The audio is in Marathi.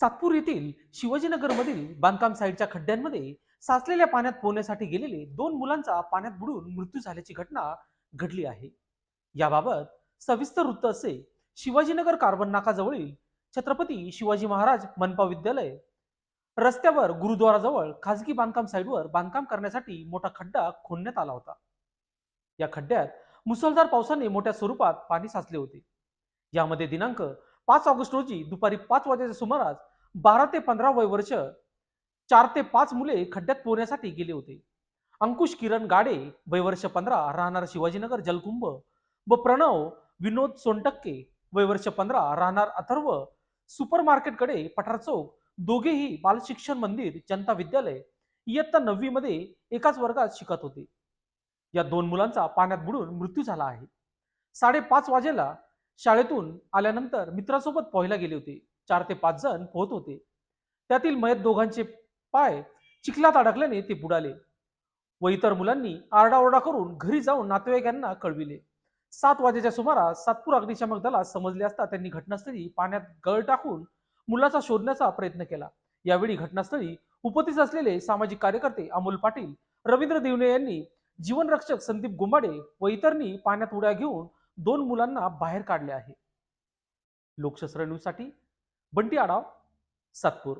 सातपूर येथील शिवाजीनगरमधील बांधकाम साईडच्या खड्ड्यांमध्ये साचलेल्या पाण्यात पोहण्यासाठी गेलेले दोन मुलांचा पाण्यात बुडून मृत्यू झाल्याची घटना घडली आहे. याबाबत सविस्तर वृत्त असे शिवाजीनगर कार्बन नाकाजवळील छत्रपती शिवाजी महाराज मनपा विद्यालय रस्त्यावर गुरुद्वाराजवळ खासगी बांधकाम साईडवर बांधकाम करण्यासाठी मोठा खड्डा खोदण्यात आला होता. या खड्ड्यात मुसळधार पावसाने मोठ्या स्वरूपात पाणी साचले होते. यामध्ये दिनांक पाच ऑगस्ट रोजी दुपारी पाच वाजेच्या सुमारास बारा ते पंधरा वय वर्ष चार ते पाच मुले खड्ड्यात पोहण्यासाठी गेले होते. अंकुश किरण गाडे वय वर्ष पंधरा राहणार शिवाजीनगर जलकुंभ. व प्रणव विनोद सोनटक्के वय वर्ष पंधरा राहणार अथर्व सुपर मार्केटकडे पठार चौक. दोघेही बालशिक्षण मंदिर जनता विद्यालय इयत्ता नववी मध्ये एकाच वर्गात शिकत होते. या दोन मुलांचा पाण्यात बुडून मृत्यू झाला आहे. साडेपाच वाजेला शाळेतून आल्यानंतर मित्रासोबत पोहायला गेले होते. चार ते पाच जण पोहत होते. त्यातील मयत दोघांचे पाय चिखलात अडकल्याने ते बुडाले व इतर मुलांनी आरडाओरडा करून घरी जाऊन नातेवाईकांना कळविले. सात वाजेच्या सुमारास सातपूर अग्निशामक दलास समजले असता त्यांनी घटनास्थळी पाण्यात गळ टाकून मुलाचा शोधण्याचा प्रयत्न केला. यावेळी घटनास्थळी उपस्थित असलेले सामाजिक कार्यकर्ते अमोल पाटील रवींद्र देवणे यांनी जीवनरक्षक संदीप गुंबाडे व इतरनी पाण्यात उड्या घेऊन दोन मुलांना बाहेर काढले आहे. लोकशास्त्र बंटी आडाव सातपूर